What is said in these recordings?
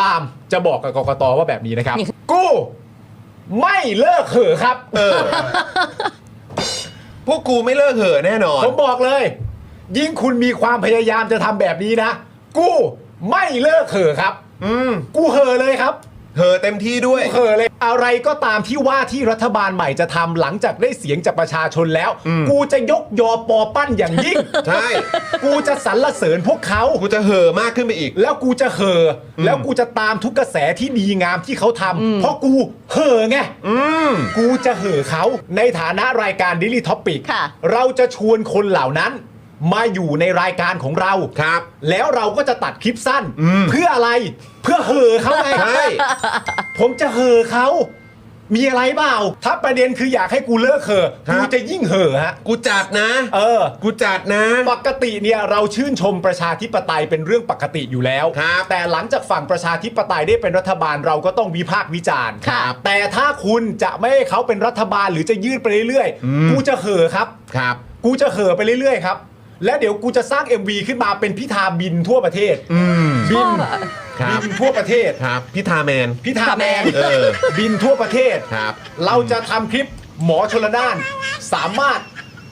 ปาล์มจะบอกกับกกตว่าแบบนี้นะครับนี่กูไม่เลิกเห่อะครับ เออ พวกกูไม่เลิกเห่อะแน่นอน ผมบอกเลย ยิ่งคุณมีความพยายามจะทำแบบนี้นะ กูไม่เลิกเห่อะครับ อืม กูเห่อะเลยครับ เห่อะเต็มที่ด้วยเห่อะเลยอะไรก็ตามที่ว่าที่รัฐบาลใหม่จะทำหลังจากได้เสียงจากประชาชนแล้ว อืม กูจะยกยอปอปั้นอย่างยิ่ง ใช่กูจะสรรเสริญพวกเขา กูจะเห่อะมากขึ้นไปอีก แล้วกูจะเห่ออแล้วกูจะตามทุกกระแสที่ดีงามที่เขาทำเพราะกูเห่อไงอืมกูจะเห่อเขาในฐานะรายการ Daily Topic ค่ะ เราจะชวนคนเหล่านั้น มาอยู่ในรายการของเราครับ แล้วเราก็จะตัดคลิปสั้นอืมเพื่ออะไรเพื่อเห่อเขาไงใช่ผมจะเห่อเขามีอะไรเปล่าถ้าประเด็นคืออยากให้กูเลิกเห่อกูจะยิ่งเห่อฮะ กูจัดนะ เออ กูจัดนะ ปกติเนี่ยเราชื่นชมประชาธิปไตยเป็นเรื่องปกติอยู่แล้วครับแต่หลังจากฝั่งประชาธิปไตยได้เป็นรัฐบาลเราก็ต้องวิพากษ์วิจารณ์ครับแต่ถ้าคุณจะไม่ให้เขาเป็นรัฐบาลหรือจะยืดไปเรื่อยอืมๆกูจะเห่อครับ ครับ กูจะเห่อไปเรื่อยๆ ครับ และเดี๋ยวกูจะสร้าง MV ขึ้นมาเป็นพิธาบินทั่วประเทศ อืมบิชนอบอะครับ บินทั่วประเทศ ครับพี่ทาแมน พิธาแมนเออ บินทั่วประเทศ ครับ เราจะทำคลิปหมอชลนาน สามารถ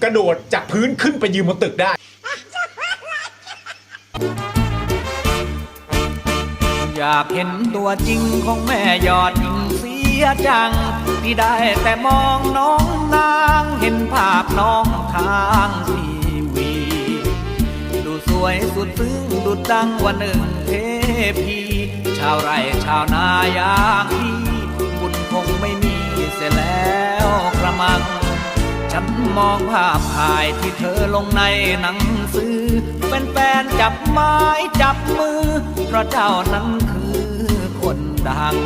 กระโดดจากพื้นขึ้นไปยืนบนตึกได้ อยากเห็นตัวจริงของแม่ยอดหญิงเสียจัง ที่ได้แต่มองน้องนางเห็นภาพน้องทางทีวีดูส วยสุดซึ้งดุดดังวันหนึ่งเทพีชาวไร่ชาวนาอย่างพี่บุญคงไม่มีเสียแล้วกระมัง ฉันมองภาพถ่ายที่เธอลงในหนังสือเป็นแฟนๆจับไม้จับมือ เพราะเจ้านั้นคือคนดัง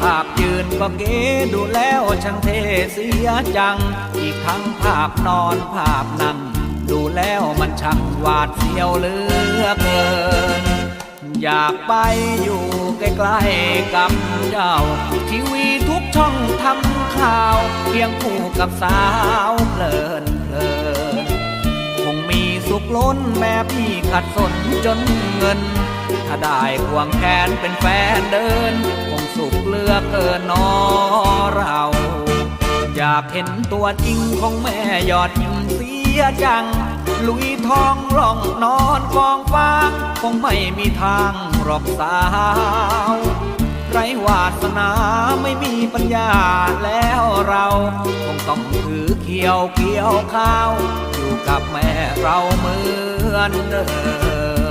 ภาพยืนก็เก๋ดูแล้วช่างเท่เสียจัง อีกทั้งภาพนอนภาพนั่ง ดูแล้วมันช่างหวาดเสียวเหลือเกิน อยากไปอยู่ใกล้ๆกับเจ้า ทีวีทุกช่องทำข่าวเพียงคู่กับสาวเพลินเพลินคงมีสุขล้นแม่พี่ขัดสนจนเงิน ถ้าได้ควงแขนเป็นแฟนเดิน คงสุขเลือเกินนอเรา อยากเห็นตัวจริงของแม่ยอดหญิงเสี ยจัง ลุยทองร่องนอนกองฟางคงไม่มีทางหรอกสาว ไรวาสนาไม่มีปัญญาแล้วเรา คงต้องถือเขียวเกี่ยวข้าว อยู่กับแม่เราเหมือนเดิม